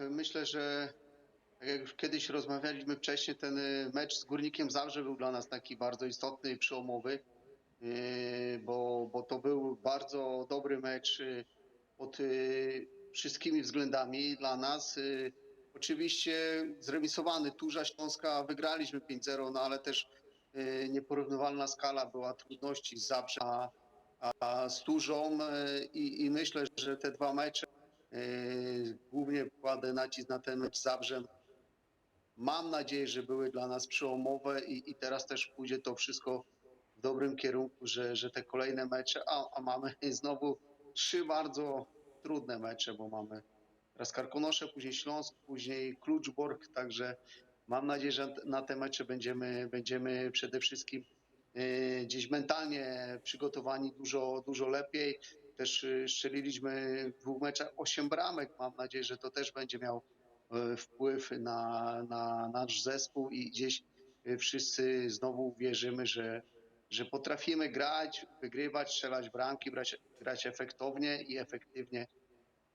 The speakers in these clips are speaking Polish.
myślę, że jak już kiedyś rozmawialiśmy wcześniej, ten y, mecz z Górnikiem Zabrze był dla nas taki bardzo istotny i przełomowy, y, bo, bo to był bardzo dobry mecz y, pod wszystkimi względami dla nas. Oczywiście zremisowany Turza Śląska, wygraliśmy 5-0, no ale też nieporównywalna skala była trudności z Zabrze, a, a z Turzą i, i myślę, że te dwa mecze Głównie kładę nacisk na ten mecz z Zabrzem. Mam nadzieję, że były dla nas przełomowe i, i teraz też pójdzie to wszystko w dobrym kierunku, że, że te kolejne mecze, a, a mamy znowu trzy bardzo trudne mecze, bo mamy raz Karkonosze, później Śląsk, później Kluczbork, także mam nadzieję, że na te mecze będziemy, będziemy przede wszystkim yy, gdzieś mentalnie przygotowani dużo, dużo lepiej. Też y, strzeliliśmy w dwóch meczach 8 bramek. Mam nadzieję, że to też będzie miał y, wpływ na, na nasz zespół i gdzieś y, wszyscy znowu wierzymy, że, że potrafimy grać, wygrywać, strzelać bramki, grać, grać efektownie i efektywnie.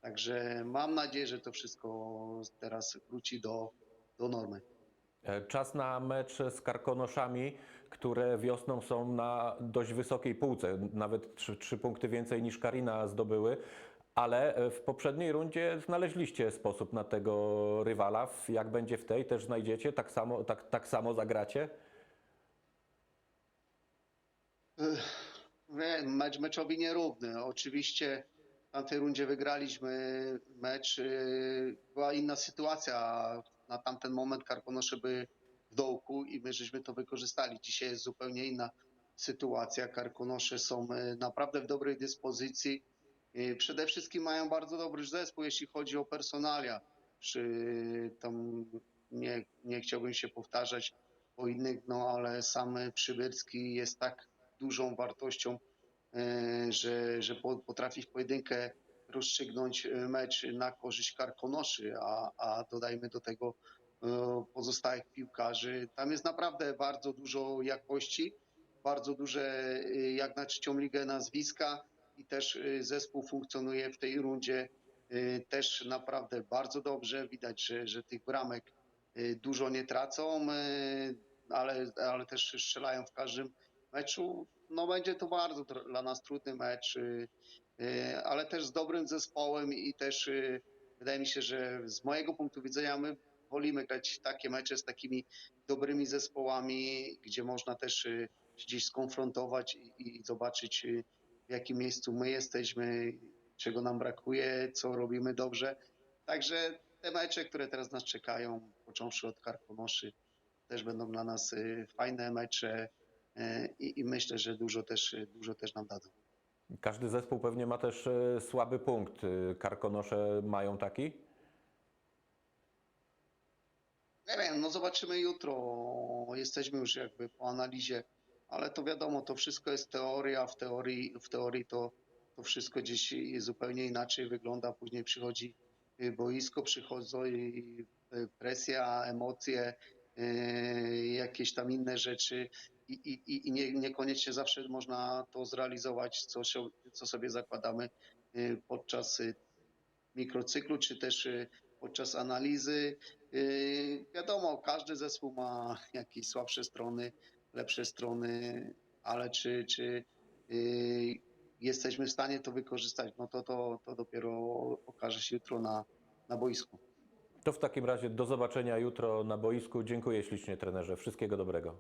Także mam nadzieję, że to wszystko teraz wróci do, do normy. E, Czas na mecz z Karkonoszami, które wiosną są na dość wysokiej półce, nawet trzy, punkty więcej niż Karina zdobyły, ale e, w poprzedniej rundzie znaleźliście sposób na tego rywala. Jak będzie w tej, też znajdziecie? Tak samo, tak, tak samo zagracie? Nie, Mecz meczowi nierówny. Oczywiście w tamtej rundzie wygraliśmy mecz. Była inna sytuacja. Na tamten moment Karkonosze były w dołku i my żeśmy to wykorzystali. Dzisiaj jest zupełnie inna sytuacja. Karkonosze są yy, naprawdę w dobrej dyspozycji. Yy, Przede wszystkim mają bardzo dobry zespół, jeśli chodzi o personalia. Przy, tam nie, nie chciałbym się powtarzać o innych, no ale sam Przybyrski jest tak dużą wartością, e, że, że po- potrafi w pojedynkę rozstrzygnąć e, mecz na korzyść Karkonoszy, a, a dodajmy do tego e, pozostałych piłkarzy. Tam jest naprawdę bardzo dużo jakości, bardzo duże e, jak na trzecią ligę nazwiska i też zespół funkcjonuje w tej rundzie też naprawdę bardzo dobrze. Widać, że, że tych bramek dużo nie tracą, ale, ale też strzelają w każdym meczu. No będzie to bardzo dla nas trudny mecz, ale też z dobrym zespołem i też y, wydaje mi się, że z mojego punktu widzenia my wolimy grać takie mecze z takimi dobrymi zespołami, gdzie można też y, się gdzieś skonfrontować i, zobaczyć w jakim miejscu my jesteśmy, czego nam brakuje, co robimy dobrze. Także te mecze, które teraz nas czekają, począwszy od Karkonoszy, też będą dla nas fajne mecze e, i, i myślę, że dużo też, dużo też nam dadzą. Każdy zespół pewnie ma też e, słaby punkt. E, Karkonosze mają taki? Nie wiem, no zobaczymy jutro. Jesteśmy już jakby po analizie, ale to wiadomo, to wszystko jest teoria. W teorii, w teorii to, to wszystko gdzieś zupełnie inaczej wygląda. Później przychodzi y, boisko, przychodzą presja, emocje, jakieś tam inne rzeczy i, i, i nie, niekoniecznie zawsze można to zrealizować, co, się, co sobie zakładamy y, podczas y, mikrocyklu, czy też y, podczas analizy. Wiadomo, każdy zespół ma jakieś słabsze strony, lepsze strony, ale czy, czy jesteśmy w stanie to wykorzystać, no to, to, to dopiero okaże się jutro na, na boisku. To w takim razie do zobaczenia jutro na boisku. Dziękuję ślicznie trenerze. Wszystkiego dobrego.